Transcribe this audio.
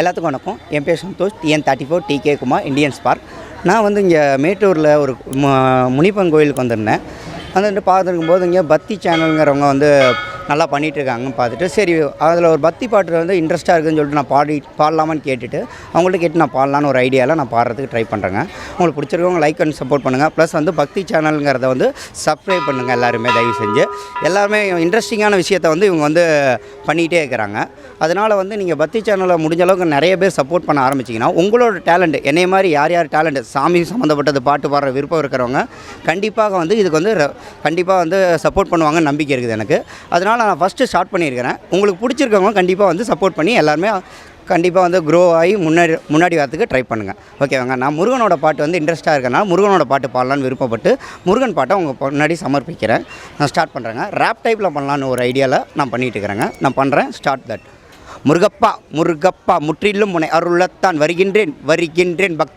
எல்லாத்துக்கும் வணக்கம். என் பேர் Santhosh. TN thirty four T K Kumar Indian spark நான் வந்து இங்கே மேட்டூரில் ஒரு முனிப்பன் கோயிலுக்கு வந்திருந்தேன். வந்துட்டு பார்த்துருக்கும்போது இங்கே பக்தி சேனலுங்கிறவங்க வந்து நல்லா பண்ணிகிட்டு இருக்காங்கன்னு பார்த்துட்டு சரி அதில் ஒரு பக்தி பாட்டு வந்து இன்ட்ரெஸ்ட்டாக இருக்குதுன்னு சொல்லிட்டு நான் பாடி பாடலாமான்னு கேட்டுட்டு அவங்கள்ட்ட கேட்டு நான் பாடலான்னு ஒரு ஐடியாவில் நான் பாடுறதுக்கு ட்ரை பண்ணுறேங்க. உங்களுக்கு பிடிச்சிருக்கவங்க லைக் அண்ட் சப்போர்ட் பண்ணுங்கள் ப்ளஸ் வந்து பக்தி சேனலுங்கிறத வந்து சப்ஸ்கிரைப் பண்ணுங்கள் எல்லாருமே தயவு செஞ்சு. எல்லாருமே இன்ட்ரெஸ்டிங்கான விஷயத்தை வந்து இவங்க வந்து பண்ணிகிட்டே இருக்கிறாங்க. அதனால் வந்து நீங்கள் பக்தி சேனலில் முடிஞ்ச அளவுக்கு நிறைய பேர் சப்போர்ட் பண்ண ஆரம்பிச்சிங்கன்னா உங்களோட டேலண்ட் என்னைய மாதிரி யார் யார் டேலண்ட் சாமி சம்மந்தப்பட்டது பாட்டு பாடுற விருப்பம் இருக்கிறவங்க கண்டிப்பாக வந்து இதுக்கு வந்து கண்டிப்பாக வந்து சப்போர்ட் பண்ணுவாங்கன்னு நம்பிக்கை இருக்குது எனக்கு. அதனால் நான் ஃபஸ்ட்டு ஸ்டார்ட் பண்ணியிருக்கிறேன். உங்களுக்கு பிடிச்சிருக்கவங்க கண்டிப்பாக வந்து சப்போர்ட் பண்ணி எல்லாருமே கண்டிப்பாக வந்து க்ரோ ஆகி முன்னாடி முன்னாடி வரத்துக்கு ட்ரை பண்ணுங்கள் ஓகேவாங்க நான் முருகனோட பாட்டு வந்து இன்ட்ரெஸ்ட்டாக இருக்கனால முருகனோட பாட்டு பாடலான்னு விருப்பப்பட்டு முருகன் பாட்டை உங்கள் முன்னாடி சமர்ப்பிக்கிறேன். நான் ஸ்டார்ட் பண்ணுறேங்க ரேப் டைப்பில் பண்ணலான்னு ஒரு ஐடியாவில் நான் பண்ணிகிட்டு இருக்கிறேங்க. நான் பண்ணுறேன் ஸ்டார்ட் தட் முருகப்பா முருகப்பா முற்றிலும் முனை அருளத்தான் வருகின்றேன் வருகின்றேன் பக்த.